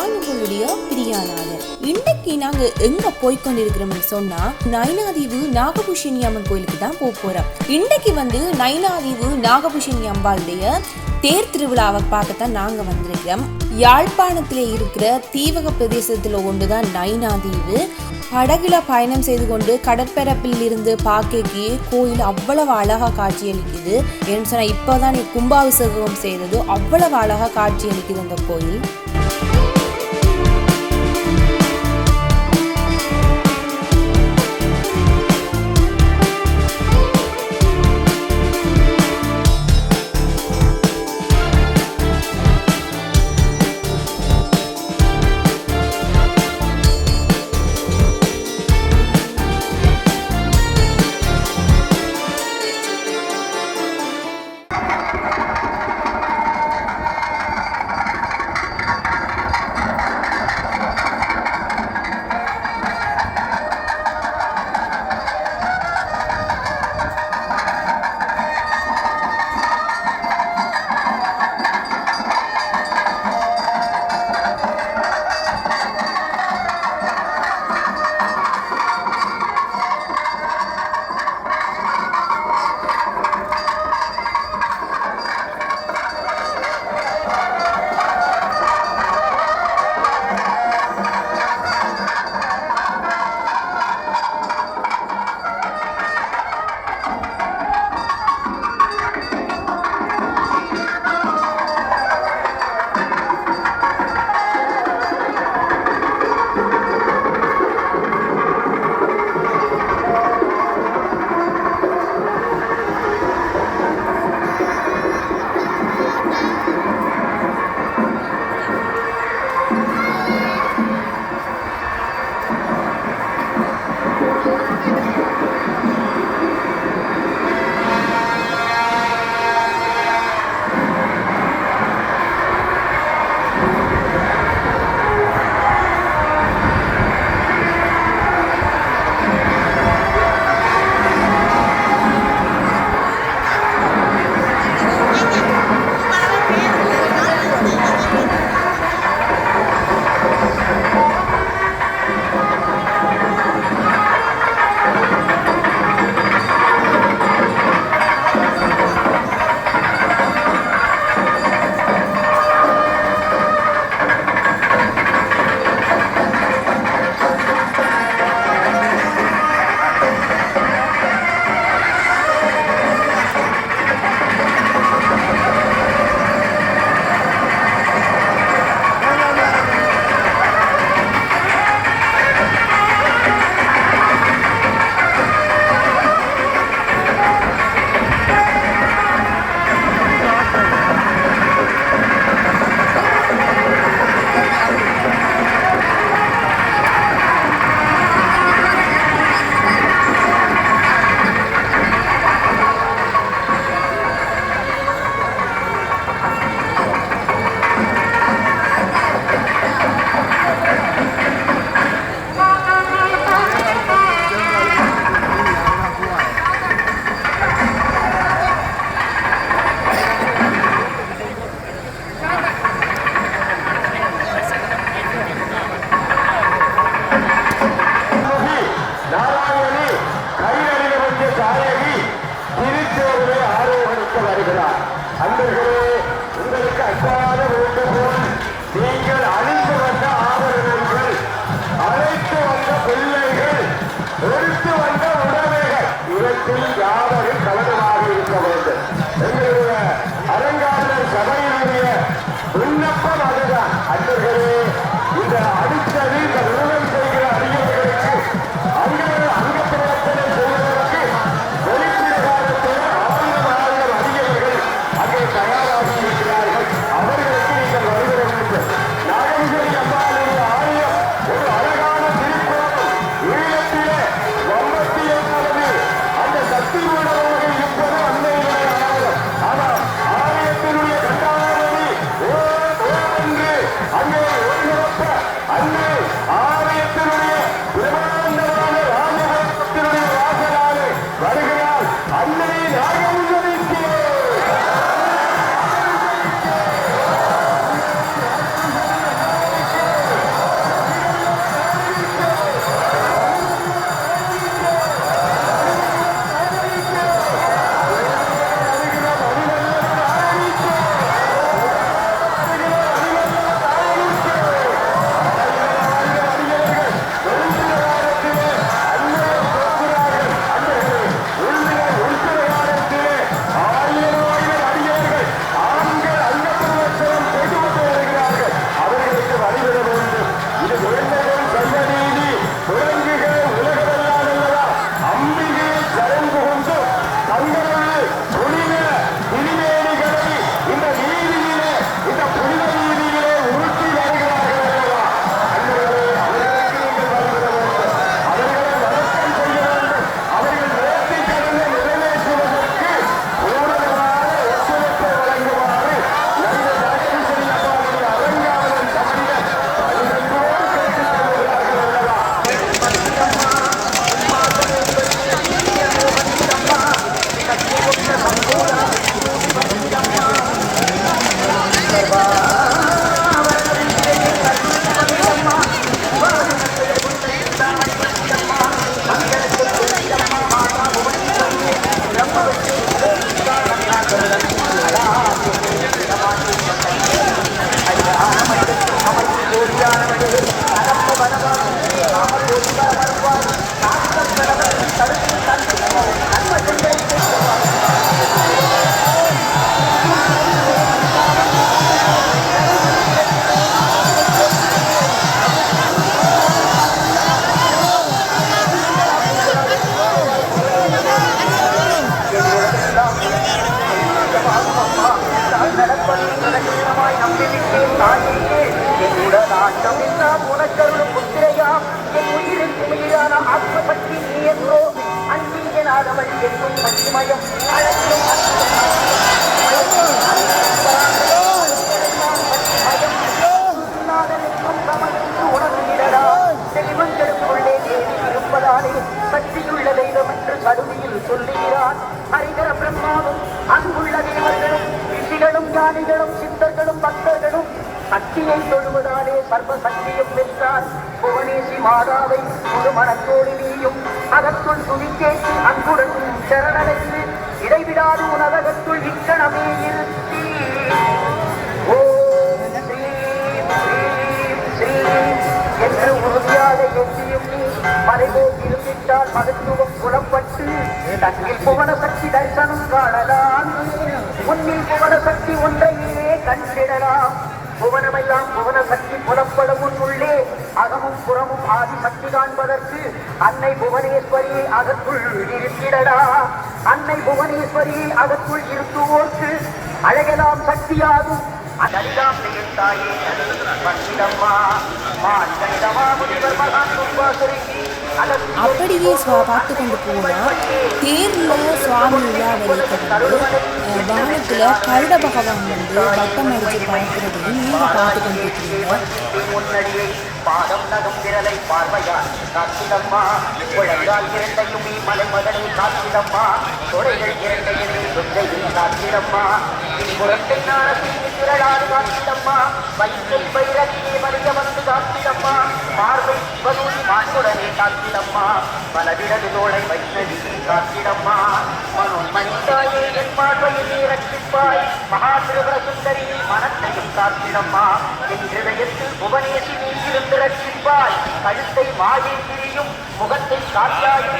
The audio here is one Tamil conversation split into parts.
நான் உங்களுடைய பிரியாநாதன் இன்னைக்கு நாங்க எங்க போய் கொண்டிருக்கிறோம்னு சொன்னா நயனாதீவு நாகபூஷணி அம்மன் கோயிலுக்கு தான் போக போறோம். இன்னைக்கு வந்து நயனாதீவு நாகபூஷணி அம்பாளுடைய தேர் திருவிழாவை பார்க்கத்தான் நாங்க வந்திருக்கிறோம். யாழ்ப்பாணத்தில் இருக்கிற தீவக பிரதேசத்துல ஒன்றுதான் நயனாதீவு. படகுல பயணம் செய்து கொண்டு கடற்பரப்பில் இருந்து பார்க்கக்கே கோயில் அவ்வளவு அழகா காட்சியளிக்குது. ஏன்னு சொன்னா இப்போதான் கும்பாபிஷேகம் செய்தது அவ்வளவு அழகா காட்சியளிக்குது அந்த கோயில். ഒരിക്കലും Águia Mulher. ஞானிகளும் சித்தர்களும் பக்தர்களும் சக்தியை தொழுவதாலே சர்வ சக்தியும் பெற்றார். புவனேசி மாதாவை ஒரு மனத்தோடு நீயும் அதற்குள் துணிக்கேற்றி அன்புடன் சரணடைந்து இடைவிடாது உனதகத்துள் இக்கணமே இருத்தி ஓம் ஸ்ரீம் ஸ்ரீம் ஸ்ரீம் என்று உறுதியாக எண்ணியும் நீ மறைவோர் இருந்திட்டால் மகத்துவம் தன்னில் புவன சக்தி தரிசனம் காணலாம் உன்னில் புவன சக்தி ஒன்றையே கண்டிடலாம் புவனமெல்லாம் புவன சக்தி புலப்படும் உள்ளே அகமும் புறமும் ஆதி சக்தி காண்பதற்கு அன்னை புவனேஸ்வரியை அதற்குள் இருந்திடடா அன்னை புவனேஸ்வரியை அதற்குள் இருத்துவோர்க்கு அழகெல்லாம் சக்தியாகும் அதெல்லாம் அப்படியே பார்த்து கொண்டு போனால் தேரில் சுவாமி உலா வந்து வானத்தில் கருட பகவான் வந்து வட்டம் அடித்து பார்க்கிறதையும் நீங்கள் பார்த்து கொண்டு இருக்கிறீங்க. பாதம் விரலை பார்வையால் காத்திடம்மா மலை மகனை காத்திடம்மா தொடைகள் காத்திடம்மா புறத்தை திரளாறு காத்திடம்மா வயிற்றை வைரத்திலே மனித வந்து காத்திடம்மா பார்வை சிவனூரி மாட்டுடனே காத்திடம்மா பலவிடது தோளை வைத்தடி காத்திடம்மா மனோன் என் பார்வையில் ரட்சிப்பாய் மகா சுந்தரி மனத்தையும் காத்திடம்மா என் ஹிருதயத்தில் புவனேசி ரட்சிப்பாய் கழுத்தை மாயை முகத்தை காத்தாயும்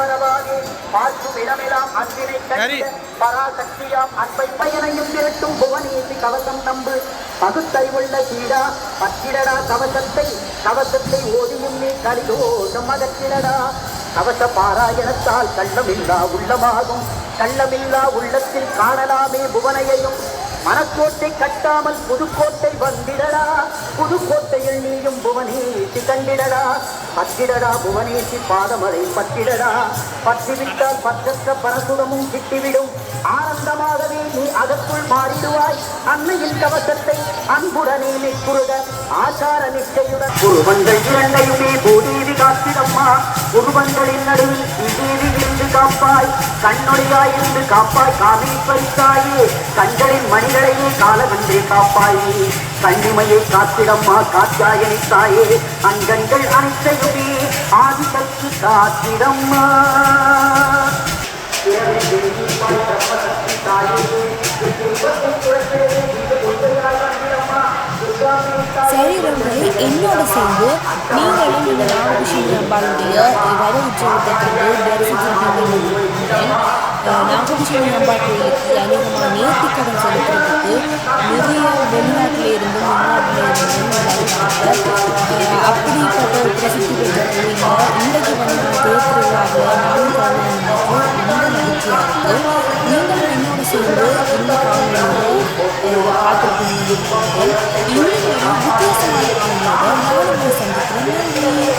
மரபாகே பார்க்கும் இடமெல்லாம் அன்பினை கண்டிட பராசக்தியாம் அன்பை பயனையும் திரட்டும் புவனேசி கவசம் நம்பு. பகுத்தறிவுள்ள சீடா பத்திரடா கவசத்தை கவசத்தை ஓதியும் நீ கலிதோஷம் அகற்றிடடா. கவச பாராயணத்தால் கள்ளமில்லா உள்ளமாகும். கள்ளமில்லா உள்ளத்தில் காணலாமே புவனையையும். மனக்கோட்டை கட்டாமல் புதுக்கோட்டை வந்திடடா. புதுக்கோட்டையில் நீயும் புவனேசி கண்டிடடா. பத்திடடா புவனேசி பாதமலை பத்திடடா பத்திவிட்டால் பற்றற்ற பரசுரமும் கிட்டிவிடும். ஆனந்தமாகவே நீ அதற்குள் மாறிடுவாய். அன்னையின் கவசத்தை அன்புடனே நெக்குருக ஆச்சார நிச்சயுடன் குருவங்கள் இரண்டையுமே பூதேவி காத்திடம்மா. குருவங்களின் நடுவில் ஸ்ரீதேவி காப்பாய். கண்ணொழியாய் இருந்து காப்பாய். காவி பறித்தாயே. கண்களின் மணிகளையே காலவன்றே காப்பாயே. கண்ணிமையை காத்திடம்மா. காத்தாயனி தாயே. அங்கங்கள் அனைத்தையுமே ஆதிபத்து காத்திடம்மா. தாயே. சரீரங்களை என்னோட சேர்ந்து நீங்களும் இந்த நாகபூஷணி அம்பாளுடைய வர உற்சவத்திற்கு தரிசித்திருப்பீங்க நாகபூஷணி அம்பாள் கோயிலுக்கு அநேகமாக நேர்த்திக்கடன் செலுத்துறதுக்கு நிறைய வெளிநாட்டில் இருந்தும் உள்நாட்டில் இருந்தும் வருவாங்க அப்படிப்பட்ட ஒரு பிரசித்தி பெற்ற கோயிலில் இன்றைக்கு வந்து தேர்திருவிழாவில் நானும் ரொம்ப மகிழ்ச்சியாக இருக்குது நீங்களும் என்னோட சேர்ந்து இந்த காணொலியை பார்த்துருப்பீங்க இன்னும் ஒரு வித்தியாசமான காணொலியோட நானும்